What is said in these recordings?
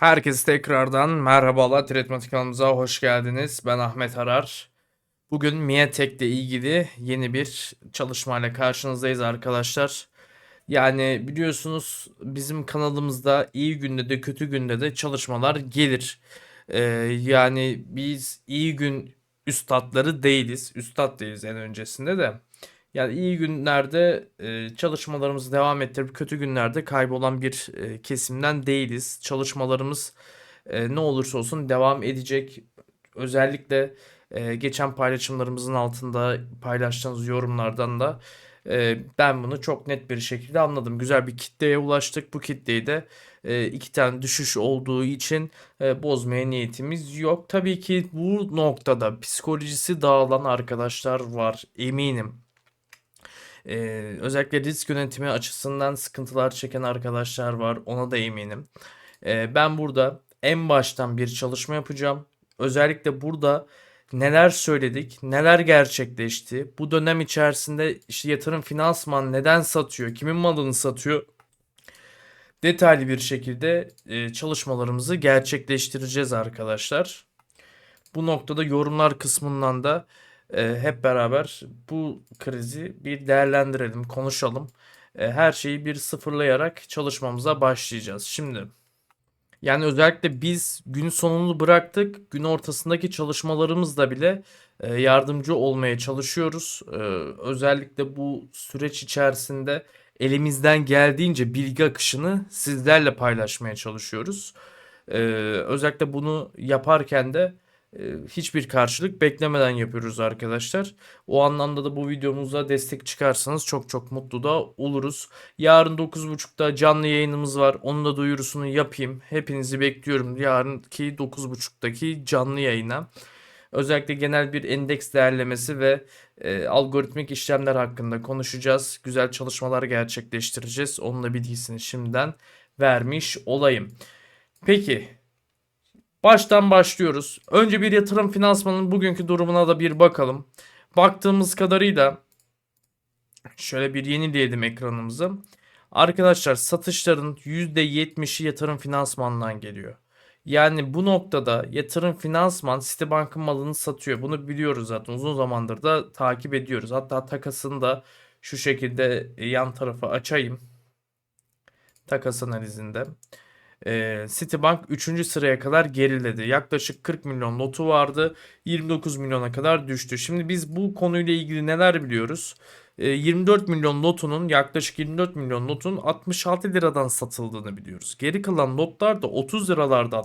Herkese tekrardan merhabalar. Tretmatik kanalımıza hoş geldiniz. Ben Ahmet Arar. Bugün Miatek ile ilgili yeni bir çalışmayla karşınızdayız arkadaşlar. Yani biliyorsunuz bizim kanalımızda iyi günde de kötü günde de çalışmalar gelir. Ee, yani biz iyi gün üstadları değiliz. Üstad değiliz en öncesinde de. Yani iyi günlerde e, çalışmalarımızı devam ettirip kötü günlerde kaybolan bir e, kesimden değiliz. Çalışmalarımız e, ne olursa olsun devam edecek. Özellikle e, geçen paylaşımlarımızın altında paylaştığınız yorumlardan da e, ben bunu çok net bir şekilde anladım. Güzel bir kitleye ulaştık. Bu kitleyi de e, iki tane düşüş olduğu için e, bozmaya niyetimiz yok. Tabii ki bu noktada psikolojisi dağılan arkadaşlar var eminim. Ee, özellikle risk yönetimi açısından sıkıntılar çeken arkadaşlar var. Ona da eminim. Ee, ben burada en baştan bir çalışma yapacağım. Özellikle burada neler söyledik, neler gerçekleşti, bu dönem içerisinde işte yatırım finansman neden satıyor, kimin malını satıyor, detaylı bir şekilde çalışmalarımızı gerçekleştireceğiz arkadaşlar. Bu noktada yorumlar kısmından da e, hep beraber bu krizi bir değerlendirelim, konuşalım. E, her şeyi bir sıfırlayarak çalışmamıza başlayacağız. Şimdi yani özellikle biz gün sonunu bıraktık. Gün ortasındaki çalışmalarımızla bile e, yardımcı olmaya çalışıyoruz. E, özellikle bu süreç içerisinde elimizden geldiğince bilgi akışını sizlerle paylaşmaya çalışıyoruz. E, özellikle bunu yaparken de hiçbir karşılık beklemeden yapıyoruz arkadaşlar. O anlamda da bu videomuza destek çıkarsanız çok çok mutlu da oluruz. Yarın 9.30'da canlı yayınımız var. Onun da duyurusunu yapayım. Hepinizi bekliyorum yarınki 9.30'daki canlı yayına. Özellikle genel bir endeks değerlemesi ve e, algoritmik işlemler hakkında konuşacağız. Güzel çalışmalar gerçekleştireceğiz. Onun da bilgisini şimdiden vermiş olayım. Peki Baştan başlıyoruz. Önce bir yatırım finansmanının bugünkü durumuna da bir bakalım. Baktığımız kadarıyla şöyle bir yenileyelim ekranımızı. Arkadaşlar satışların %70'i yatırım finansmandan geliyor. Yani bu noktada yatırım finansman Citibank'ın malını satıyor. Bunu biliyoruz zaten uzun zamandır da takip ediyoruz. Hatta takasını da şu şekilde yan tarafa açayım. Takas analizinde e, Citibank 3. sıraya kadar geriledi. Yaklaşık 40 milyon notu vardı. 29 milyona kadar düştü. Şimdi biz bu konuyla ilgili neler biliyoruz? E, 24 milyon notunun yaklaşık 24 milyon notun 66 liradan satıldığını biliyoruz. Geri kalan notlar da 30 liralardan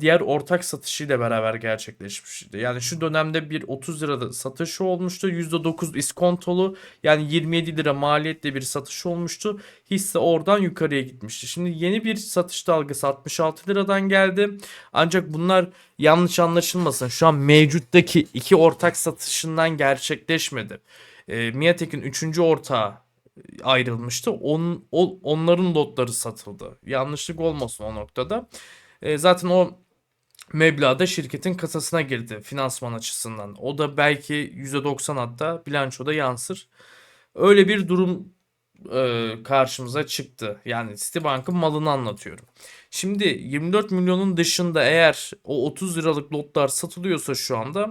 diğer ortak satışıyla beraber gerçekleşmişti. Yani şu dönemde bir 30 lirada satışı olmuştu. %9 iskontolu yani 27 lira maliyetle bir satış olmuştu. Hisse oradan yukarıya gitmişti. Şimdi yeni bir satış dalgası 66 liradan geldi. Ancak bunlar yanlış anlaşılmasın. Şu an mevcuttaki iki ortak satışından gerçekleşmedi. E, Miatek'in 3. ortağı ayrılmıştı. On, on, onların lotları satıldı. Yanlışlık olmasın o noktada. E, zaten o meblağ da şirketin kasasına girdi finansman açısından. O da belki %90 hatta bilançoda yansır. Öyle bir durum e, karşımıza çıktı. Yani Citibank'ın malını anlatıyorum. Şimdi 24 milyonun dışında eğer o 30 liralık lotlar satılıyorsa şu anda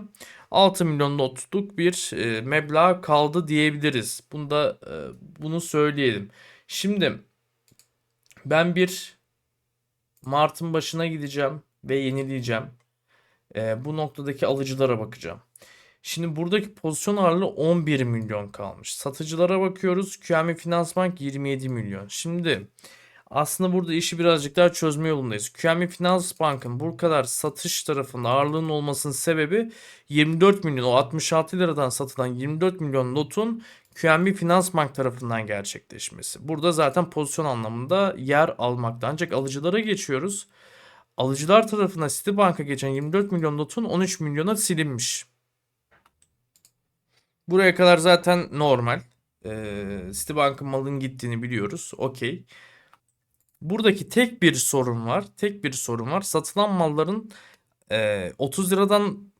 6 milyon lotluk bir e, meblağ kaldı diyebiliriz. Bunda e, bunu söyleyelim. Şimdi ben bir Mart'ın başına gideceğim ve yenileyeceğim. E, bu noktadaki alıcılara bakacağım. Şimdi buradaki pozisyon ağırlığı 11 milyon kalmış. Satıcılara bakıyoruz. QNB Finansbank 27 milyon. Şimdi aslında burada işi birazcık daha çözme yolundayız. QNB Finansbank'ın bu kadar satış tarafında ağırlığının olmasının sebebi 24 milyon o 66 liradan satılan 24 milyon notun QNB Finansbank tarafından gerçekleşmesi. Burada zaten pozisyon anlamında yer almakta. Ancak alıcılara geçiyoruz. Alıcılar tarafına Citibank'a geçen 24 milyon notun 13 milyona silinmiş. Buraya kadar zaten normal. Ee, Citibank'ın malın gittiğini biliyoruz. Okey. Buradaki tek bir sorun var. Tek bir sorun var. Satılan malların e, 30 liradan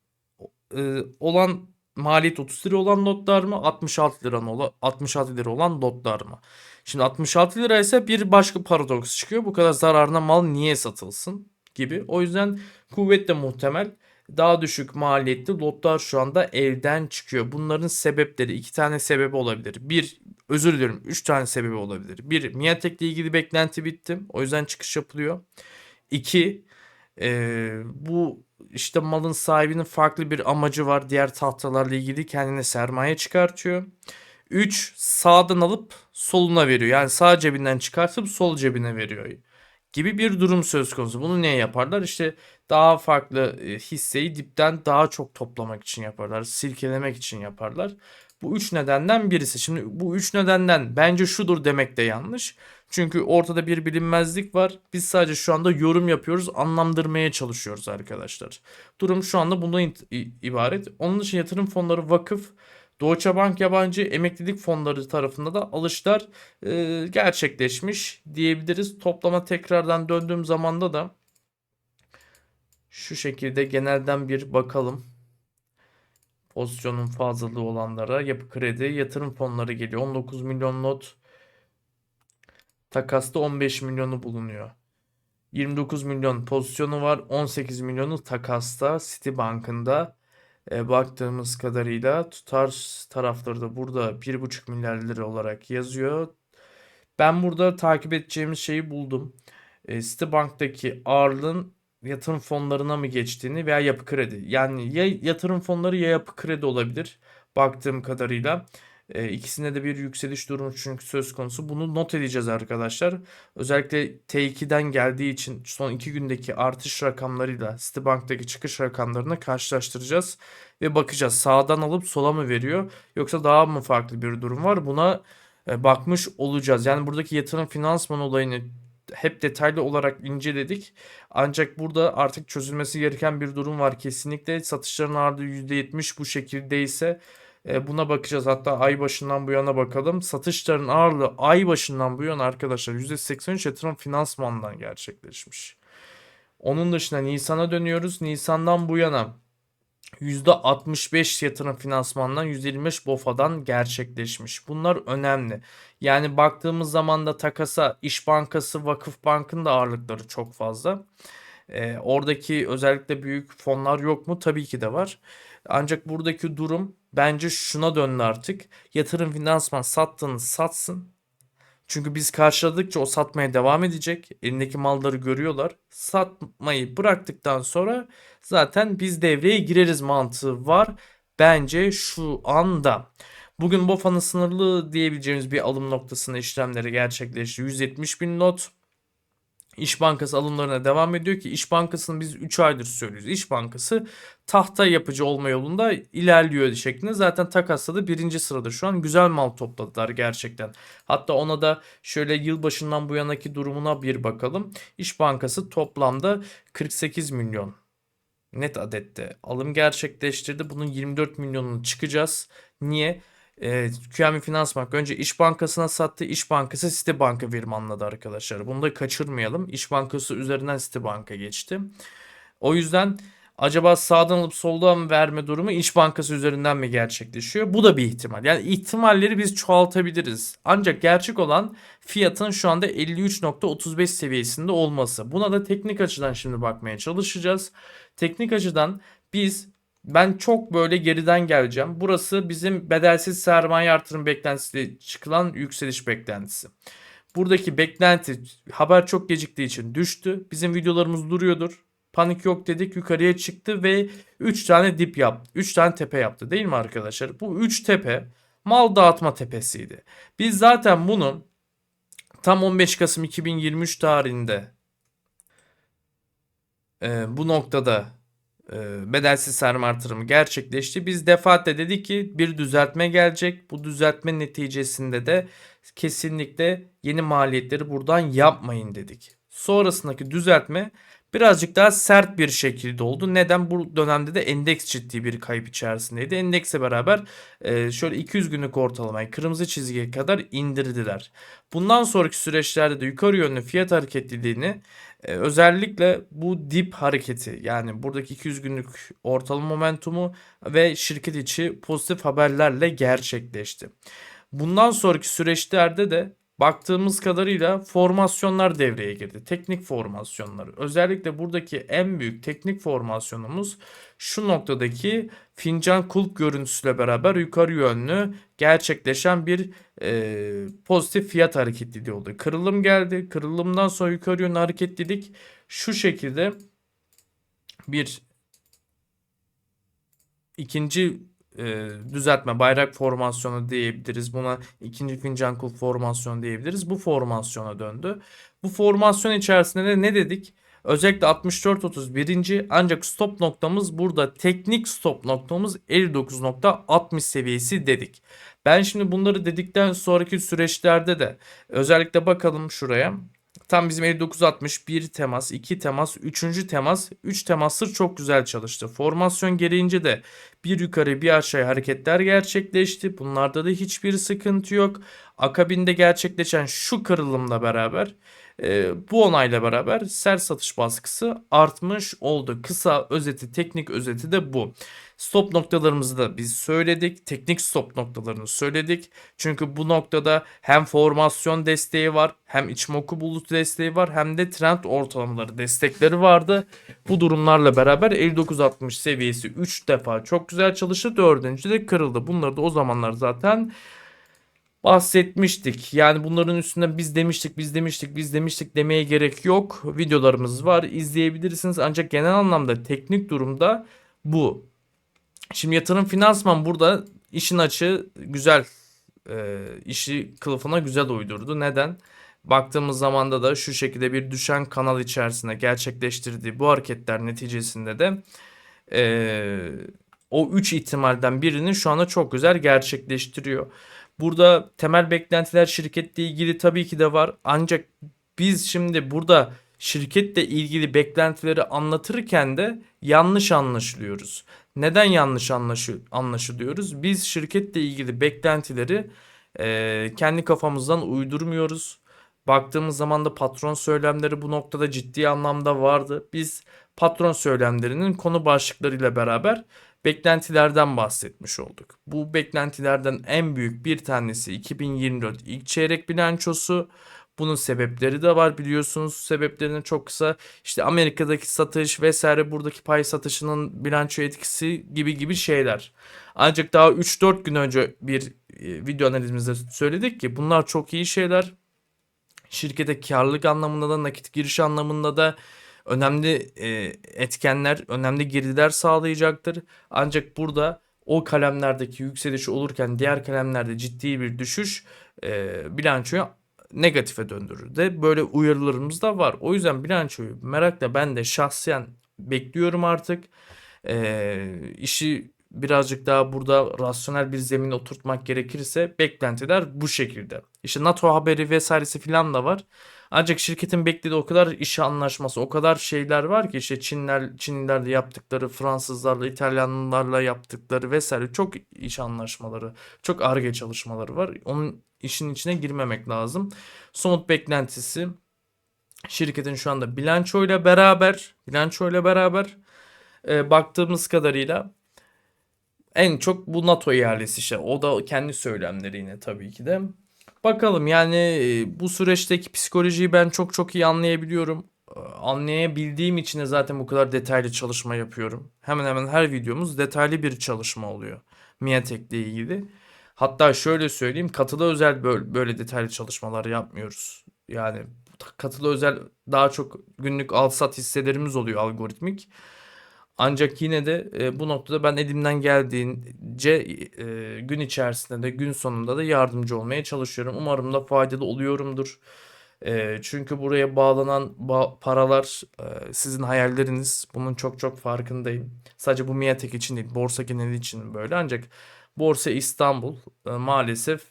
e, olan maliyet 30 lira olan notlar mı? 66 lira olan 66 lira olan notlar mı? Şimdi 66 lira ise bir başka paradoks çıkıyor. Bu kadar zararına mal niye satılsın? gibi. O yüzden kuvvetle muhtemel daha düşük maliyetli lotlar şu anda elden çıkıyor. Bunların sebepleri iki tane sebebi olabilir. Bir özür dilerim üç tane sebebi olabilir. Bir Miatek'le ilgili beklenti bitti. O yüzden çıkış yapılıyor. İki eee, bu işte malın sahibinin farklı bir amacı var. Diğer tahtalarla ilgili kendine sermaye çıkartıyor. 3 sağdan alıp soluna veriyor. Yani sağ cebinden çıkartıp sol cebine veriyor gibi bir durum söz konusu. Bunu niye yaparlar? İşte daha farklı e, hisseyi dipten daha çok toplamak için yaparlar. Silkelemek için yaparlar. Bu üç nedenden birisi. Şimdi bu üç nedenden bence şudur demek de yanlış. Çünkü ortada bir bilinmezlik var. Biz sadece şu anda yorum yapıyoruz, anlamlandırmaya çalışıyoruz arkadaşlar. Durum şu anda bundan ibaret. Onun için yatırım fonları, vakıf, Deutsche Bank yabancı emeklilik fonları tarafında da alışlar e, gerçekleşmiş diyebiliriz. Toplama tekrardan döndüğüm zamanda da şu şekilde genelden bir bakalım. Pozisyonun fazlalığı olanlara yapı kredi yatırım fonları geliyor. 19 milyon not takasta 15 milyonu bulunuyor. 29 milyon pozisyonu var. 18 milyonu takasta Citibank'ında e, baktığımız kadarıyla tutar tarafları da burada 1,5 milyar lira olarak yazıyor. Ben burada takip edeceğimiz şeyi buldum. E, Citibank'taki ağırlığın yatırım fonlarına mı geçtiğini veya yapı kredi. Yani ya yatırım fonları ya yapı kredi olabilir baktığım kadarıyla. E, ikisinde de bir yükseliş durumu çünkü söz konusu. Bunu not edeceğiz arkadaşlar. Özellikle T2'den geldiği için son iki gündeki artış rakamlarıyla Citibank'taki çıkış rakamlarını karşılaştıracağız. Ve bakacağız sağdan alıp sola mı veriyor yoksa daha mı farklı bir durum var? Buna e, bakmış olacağız. Yani buradaki yatırım finansman olayını hep detaylı olarak inceledik. Ancak burada artık çözülmesi gereken bir durum var. Kesinlikle satışların ağırlığı %70 bu şekildeyse e, buna bakacağız. Hatta ay başından bu yana bakalım. Satışların ağırlığı ay başından bu yana arkadaşlar %83 yatırım finansmandan gerçekleşmiş. Onun dışında Nisan'a dönüyoruz. Nisan'dan bu yana %65 yatırım finansmandan %25 BOFA'dan gerçekleşmiş. Bunlar önemli. Yani baktığımız zaman da takasa İş Bankası, Vakıf Bank'ın da ağırlıkları çok fazla. Ee, oradaki özellikle büyük fonlar yok mu? Tabii ki de var. Ancak buradaki durum bence şuna döndü artık. Yatırım finansman sattığını satsın. Çünkü biz karşıladıkça o satmaya devam edecek. Elindeki malları görüyorlar. Satmayı bıraktıktan sonra zaten biz devreye gireriz mantığı var. Bence şu anda. Bugün BOFA'nın sınırlı diyebileceğimiz bir alım noktasında işlemleri gerçekleşti. 170 bin not. İş Bankası alımlarına devam ediyor ki İş Bankası'nı biz 3 aydır söylüyoruz. İş Bankası tahta yapıcı olma yolunda ilerliyor şeklinde. Zaten takasta da birinci sırada şu an güzel mal topladılar gerçekten. Hatta ona da şöyle yılbaşından bu yanaki durumuna bir bakalım. İş Bankası toplamda 48 milyon net adette alım gerçekleştirdi. Bunun 24 milyonunu çıkacağız. Niye? E, QNB Finansbank önce İş Bankası'na sattı. İş Bankası Citibank'a virmanladı arkadaşlar. Bunu da kaçırmayalım. İş Bankası üzerinden Citibank'a geçti. O yüzden acaba sağdan alıp soldan verme durumu İş Bankası üzerinden mi gerçekleşiyor? Bu da bir ihtimal. Yani ihtimalleri biz çoğaltabiliriz. Ancak gerçek olan fiyatın şu anda 53.35 seviyesinde olması. Buna da teknik açıdan şimdi bakmaya çalışacağız. Teknik açıdan biz ben çok böyle geriden geleceğim. Burası bizim bedelsiz sermaye artırım beklentisiyle çıkılan yükseliş beklentisi. Buradaki beklenti haber çok geciktiği için düştü. Bizim videolarımız duruyordur. Panik yok dedik yukarıya çıktı ve 3 tane dip yaptı. 3 tane tepe yaptı değil mi arkadaşlar? Bu 3 tepe mal dağıtma tepesiydi. Biz zaten bunu tam 15 Kasım 2023 tarihinde e, bu noktada bedelsiz sermaye artırımı gerçekleşti. Biz defaatle dedik ki bir düzeltme gelecek. Bu düzeltme neticesinde de kesinlikle yeni maliyetleri buradan yapmayın dedik. Sonrasındaki düzeltme birazcık daha sert bir şekilde oldu. Neden? Bu dönemde de endeks ciddi bir kayıp içerisindeydi. Endekse beraber e, şöyle 200 günlük ortalamayı kırmızı çizgiye kadar indirdiler. Bundan sonraki süreçlerde de yukarı yönlü fiyat hareketliliğini e, özellikle bu dip hareketi yani buradaki 200 günlük ortalama momentumu ve şirket içi pozitif haberlerle gerçekleşti. Bundan sonraki süreçlerde de baktığımız kadarıyla formasyonlar devreye girdi. Teknik formasyonlar. Özellikle buradaki en büyük teknik formasyonumuz şu noktadaki fincan kulp görüntüsüyle beraber yukarı yönlü gerçekleşen bir e, pozitif fiyat hareketliliği oldu. Kırılım geldi. Kırılımdan sonra yukarı yönlü hareketlilik şu şekilde bir ikinci e, düzeltme bayrak formasyonu diyebiliriz. Buna ikinci fincan kulp formasyonu diyebiliriz. Bu formasyona döndü. Bu formasyon içerisinde de ne dedik? Özellikle 64-31. ancak stop noktamız burada teknik stop noktamız 59.60 seviyesi dedik. Ben şimdi bunları dedikten sonraki süreçlerde de özellikle bakalım şuraya. Tam bizim 59-60 bir temas, iki temas, üçüncü temas, üç temasır çok güzel çalıştı. Formasyon gereğince de bir yukarı bir aşağıya hareketler gerçekleşti. Bunlarda da hiçbir sıkıntı yok. Akabinde gerçekleşen şu kırılımla beraber bu onayla beraber sert satış baskısı artmış oldu. Kısa özeti, teknik özeti de bu. Stop noktalarımızı da biz söyledik. Teknik stop noktalarını söyledik. Çünkü bu noktada hem formasyon desteği var, hem içmoku bulut desteği var, hem de trend ortalamaları destekleri vardı. Bu durumlarla beraber 59.60 seviyesi 3 defa çok güzel çalıştı. Dördüncü de kırıldı. Bunları da o zamanlar zaten bahsetmiştik. Yani bunların üstünde biz demiştik, biz demiştik, biz demiştik demeye gerek yok. Videolarımız var, izleyebilirsiniz. Ancak genel anlamda teknik durumda bu. Şimdi yatırım finansman burada işin açığı güzel e, işi kılıfına güzel uydurdu. Neden? Baktığımız zamanda da şu şekilde bir düşen kanal içerisinde gerçekleştirdiği bu hareketler neticesinde de e, o 3 ihtimalden birini şu anda çok güzel gerçekleştiriyor. Burada temel beklentiler şirketle ilgili tabii ki de var. Ancak biz şimdi burada şirketle ilgili beklentileri anlatırken de yanlış anlaşılıyoruz. Neden yanlış anlaşı, anlaşılıyoruz? Biz şirketle ilgili beklentileri e, kendi kafamızdan uydurmuyoruz. Baktığımız zaman da patron söylemleri bu noktada ciddi anlamda vardı. Biz patron söylemlerinin konu başlıklarıyla beraber beklentilerden bahsetmiş olduk. Bu beklentilerden en büyük bir tanesi 2024 ilk çeyrek bilançosu. Bunun sebepleri de var biliyorsunuz. Sebeplerini çok kısa işte Amerika'daki satış vesaire buradaki pay satışının bilanço etkisi gibi gibi şeyler. Ancak daha 3-4 gün önce bir e, video analizimizde söyledik ki bunlar çok iyi şeyler. Şirkete karlılık anlamında da nakit giriş anlamında da önemli e, etkenler, önemli girdiler sağlayacaktır. Ancak burada o kalemlerdeki yükseliş olurken diğer kalemlerde ciddi bir düşüş e, bilançoyu negatife döndürür de böyle uyarılarımız da var. O yüzden bilançoyu merakla ben de şahsen bekliyorum artık. E, işi birazcık daha burada rasyonel bir zemin oturtmak gerekirse beklentiler bu şekilde. İşte NATO haberi vesairesi filan da var. Ancak şirketin beklediği o kadar iş anlaşması, o kadar şeyler var ki işte Çinler, Çinlilerle yaptıkları, Fransızlarla, İtalyanlarla yaptıkları vesaire çok iş anlaşmaları, çok arge çalışmaları var. Onun işin içine girmemek lazım. Somut beklentisi şirketin şu anda bilançoyla beraber, bilançoyla beraber e, baktığımız kadarıyla en çok bu NATO ihalesi işte. O da kendi söylemleri yine tabii ki de. Bakalım yani e, bu süreçteki psikolojiyi ben çok çok iyi anlayabiliyorum. E, anlayabildiğim için de zaten bu kadar detaylı çalışma yapıyorum. Hemen hemen her videomuz detaylı bir çalışma oluyor. Miatek ile ilgili. Hatta şöyle söyleyeyim katılı özel böyle, böyle detaylı çalışmalar yapmıyoruz. Yani katılı özel daha çok günlük al sat hisselerimiz oluyor algoritmik. Ancak yine de e, bu noktada ben elimden geldiğince e, gün içerisinde de gün sonunda da yardımcı olmaya çalışıyorum. Umarım da faydalı oluyorumdur. E, çünkü buraya bağlanan ba- paralar e, sizin hayalleriniz. Bunun çok çok farkındayım. Sadece bu Miatek için değil, borsa geneli için böyle. Ancak Borsa İstanbul e, maalesef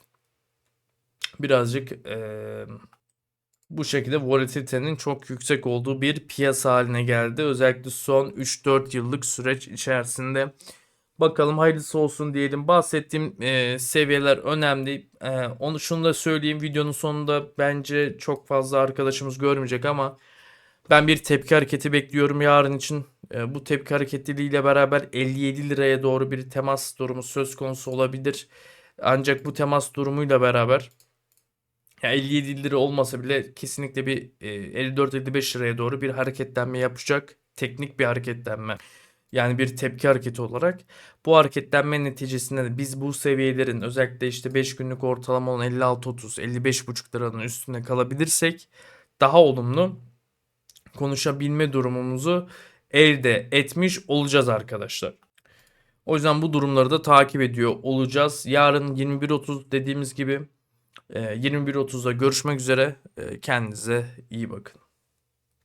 birazcık e, bu şekilde volatilitenin çok yüksek olduğu bir piyasa haline geldi. Özellikle son 3-4 yıllık süreç içerisinde. Bakalım hayırlısı olsun diyelim. Bahsettiğim e, seviyeler önemli. E, onu şunu da söyleyeyim. Videonun sonunda bence çok fazla arkadaşımız görmeyecek ama ben bir tepki hareketi bekliyorum yarın için. E, bu tepki hareketliliğiyle beraber 57 liraya doğru bir temas durumu söz konusu olabilir. Ancak bu temas durumuyla beraber Ya 57 lira olmasa bile kesinlikle bir e, 54-55 liraya doğru bir hareketlenme yapacak. Teknik bir hareketlenme. Yani bir tepki hareketi olarak. Bu hareketlenme neticesinde de biz bu seviyelerin özellikle işte 5 günlük ortalama olan 56-30, 55,5 liranın üstünde kalabilirsek daha olumlu konuşabilme durumumuzu elde etmiş olacağız arkadaşlar. O yüzden bu durumları da takip ediyor olacağız. Yarın 21.30 dediğimiz gibi e, 21.30'da görüşmek üzere. E, Kendinize iyi bakın.